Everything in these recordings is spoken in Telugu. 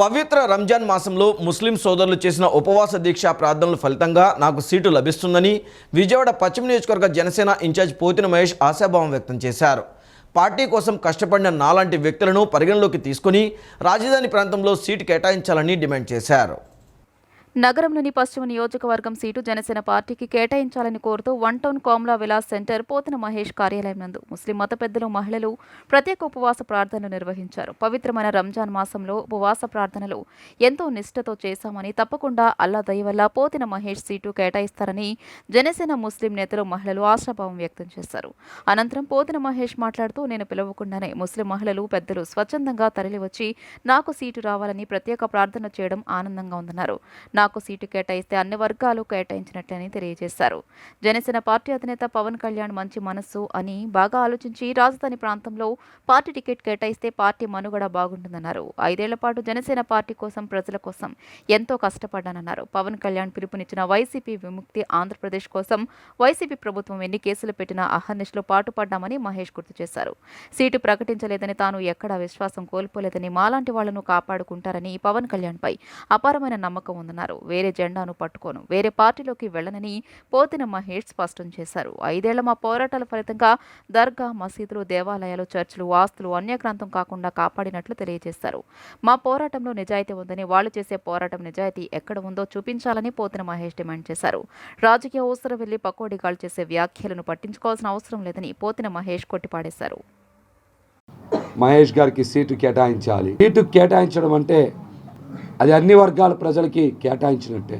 పవిత్ర రంజాన్ మాసంలో ముస్లిం సోదరులు చేసిన ఉపవాస దీక్ష ప్రార్థనల ఫలితంగా నాకు సీటు లభిస్తుందని విజయవాడ పశ్చిమ నియోజకవర్గ జనసేన ఇన్ఛార్జ్ పోతిన మహేష్ ఆశాభావం వ్యక్తం చేశారు. పార్టీ కోసం కష్టపడిన నాలాంటి వ్యక్తులను పరిగణలోకి తీసుకుని రాజధాని ప్రాంతంలో సీటు కేటాయించాలని డిమాండ్ చేశారు. నగరంలోని పశ్చిమ నియోజకవర్గం సీటు జనసేన పార్టీకి కేటాయించాలని కోరుతూ one town Komala Vilas centre Pothina Mahesh కార్యాలయం నందు ముస్లిం మత పెద్దలు మహిళలు ప్రత్యేక ఉపవాస ప్రార్థనలు నిర్వహించారు. పవిత్రమైన రంజాన్ మాసంలో ఉపవాస ప్రార్థనలు ఎంతో నిష్ఠతో చేశామని తప్పకుండా అల్లా దయ వల్ల పోతిన మహేష్ సీటు కేటాయిస్తారని జనసేన ముస్లిం నేతలు మహిళలు ఆశాభావం వ్యక్తం చేశారు. అనంతరం పోతిన మహేష్ మాట్లాడుతూ నేను పిలవకుండానే ముస్లిం మహిళలు పెద్దలు స్వచ్ఛందంగా తరలివచ్చి నాకు సీటు రావాలని ప్రత్యేక ప్రార్థన చేయడం ఆనందంగా ఉందన్నారు. నాకు సీటు కేటాయిస్తే అన్ని వర్గాలు కేటాయించినట్లని తెలియజేశారు. జనసేన పార్టీ అధినేత పవన్ కళ్యాణ్ మంచి మనస్సు అని బాగా ఆలోచించి రాజధాని ప్రాంతంలో పార్టీ టికెట్ కేటాయిస్తే పార్టీ మనుగడ బాగుంటుందన్నారు. ఐదేళ్ళ పాటు జనసేన పార్టీ కోసం ప్రజల కోసం ఎంతో కష్టపడ్డానన్నారు. పవన్ కళ్యాణ్ పిలుపునిచ్చిన వైసీపీ విముక్తి ఆంధ్రప్రదేశ్ కోసం వైసీపీ ప్రభుత్వం ఎన్ని కేసులు పెట్టినా అహర్నిశలో పాటుపడ్డామని మహేష్ గుర్తు చేశారు. సీటు ప్రకటించలేదని తాను ఎక్కడా విశ్వాసం కోల్పోలేదని మాలాంటి వాళ్ళను కాపాడుకుంటారని పవన్ కళ్యాణ్ పై అపారమైన నమ్మకం ఉందన్నారు. వేరే జెండాను పట్టుకోను. వేరే పార్టీలోకి వెళ్ళనని పోతిన మహేష్ స్పష్టం చేశారు. ఐదేళ్ళ మా పోరాటాల ఫలితంగా దర్గా మసీదులు దేవాలయాలు చర్చిలు ఆస్తులు అన్యక్రాంతం కాకుండా కాపాడినట్లు తెలియజేశారు. మా పోరాటంలో నిజాయితీ ఉందని వాళ్ళు చేసే పోరాటం నిజాయితీ ఎక్కడ ఉందో చూపించాలని పోతిన మహేష్ డిమాండ్ చేశారు. రాజకీయ అవసరం వెళ్ళి పకోడీగాళ్ళు చేసే వ్యాఖ్యలను పట్టించుకోవాల్సిన అవసరం లేదని పోతిన మహేష్ కొట్టిపాడేశారు. మహేష్ గారికి సీటు కేటాయించాలి. సీటు కేటాయించడం అంటే అది అన్ని వర్గాల ప్రజలకి కేటాయించినట్టే.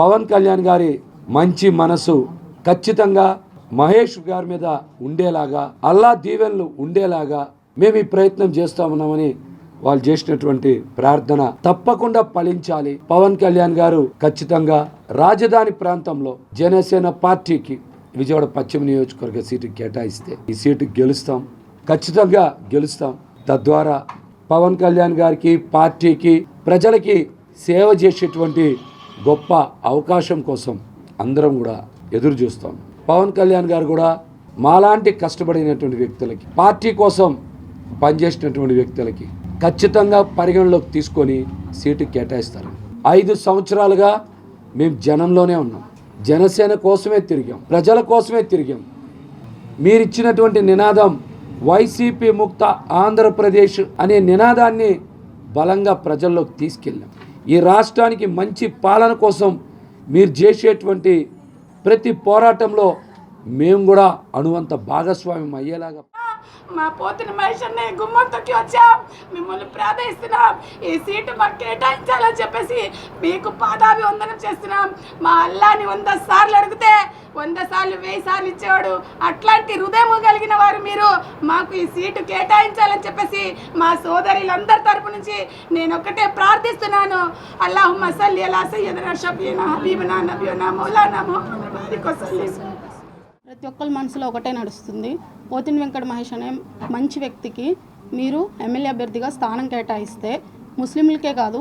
పవన్ కళ్యాణ్ గారి మంచి మనసు ఖచ్చితంగా మహేష్ గారి మీద ఉండేలాగా అల్లా దీవెనలు ఉండేలాగా మేము ఈ ప్రయత్నం చేస్తా ఉన్నామని వాళ్ళు చేసినటువంటి ప్రార్థన తప్పకుండా ఫలించాలి. పవన్ కళ్యాణ్ గారు ఖచ్చితంగా రాజధాని ప్రాంతంలో జనసేన పార్టీకి విజయవాడ పశ్చిమ నియోజకవర్గ సీటు కేటాయిస్తే ఈ సీటు గెలుస్తాం ఖచ్చితంగా గెలుస్తాం. తద్వారా పవన్ కళ్యాణ్ గారికి పార్టీకి ప్రజలకి సేవ చేసేటువంటి గొప్ప అవకాశం కోసం అందరం కూడా ఎదురు చూస్తాం. పవన్ కళ్యాణ్ గారు కూడా మాలాంటి కష్టపడినటువంటి వ్యక్తులకి పార్టీ కోసం పనిచేసినటువంటి వ్యక్తులకి ఖచ్చితంగా పరిగణలోకి తీసుకొని సీటు కేటాయిస్తారు. ఐదు సంవత్సరాలుగా మేము జనంలోనే ఉన్నాం. జనసేన కోసమే తిరిగాం. ప్రజల కోసమే తిరిగాం. మీరిచ్చినటువంటి నినాదం వైసీపీ ముక్త ఆంధ్రప్రదేశ్ అనే నినాదాన్ని బలంగా ప్రజల్లోకి తీసుకెళ్ళాం. ఈ రాష్ట్రానికి మంచి పాలన కోసం మీరు చేసేటువంటి ప్రతి పోరాటంలో మేము కూడా అనువంత భాగస్వామ్యం అయ్యేలాగా మా పోతిన మహేశ్వరిని గుమ్మం తొక్కి వచ్చాం మిమ్మల్ని ప్రార్థిస్తున్నాం ఈ సీటు మాకు కేటాయించాలని చెప్పేసి మీకు పాదాభివందనం చేస్తున్నాం మా అల్లాని వంద సార్లు అడిగితే వంద సార్లు వెయ్యి సార్లు ఇచ్చేవాడు అట్లాంటి హృదయం కలిగిన వారు మీరు మాకు ఈ సీటు కేటాయించాలని చెప్పేసి మా సోదరులందరి తరపు నుంచి నేను ఒకటే ప్రార్థిస్తున్నాను అల్లాహు మసల్లి అలా సయ్యదనా షబీనా హబీబనా నబీనా మౌలానా మొహమ్మద్ ప్రతి ఒక్కరి మనసులో ఒకటే నడుస్తుంది. పోతిని వెంకట మహేష్ అనే మంచి వ్యక్తికి మీరు ఎమ్మెల్యే అభ్యర్థిగా స్థానం కేటాయిస్తే ముస్లింలకే కాదు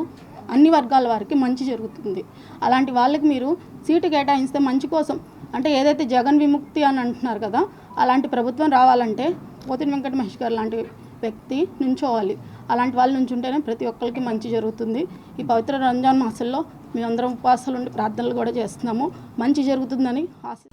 అన్ని వర్గాల వారికి మంచి జరుగుతుంది. అలాంటి వాళ్ళకి మీరు సీటు కేటాయిస్తే మంచి కోసం అంటే ఏదైతే జగన్ విముక్తి అని అంటున్నారు కదా అలాంటి ప్రభుత్వం రావాలంటే పోతిన వెంకట మహేష్ గారు లాంటి వ్యక్తి నుంచోవాలి. అలాంటి వాళ్ళు నుంచుంటేనే ప్రతి ఒక్కరికి మంచి జరుగుతుంది. ఈ పవిత్ర రంజాన్ మాసంలో మేమందరం ఉపవాసాలు ఉండి ప్రార్థనలు కూడా చేస్తున్నాము. మంచి జరుగుతుందని ఆశ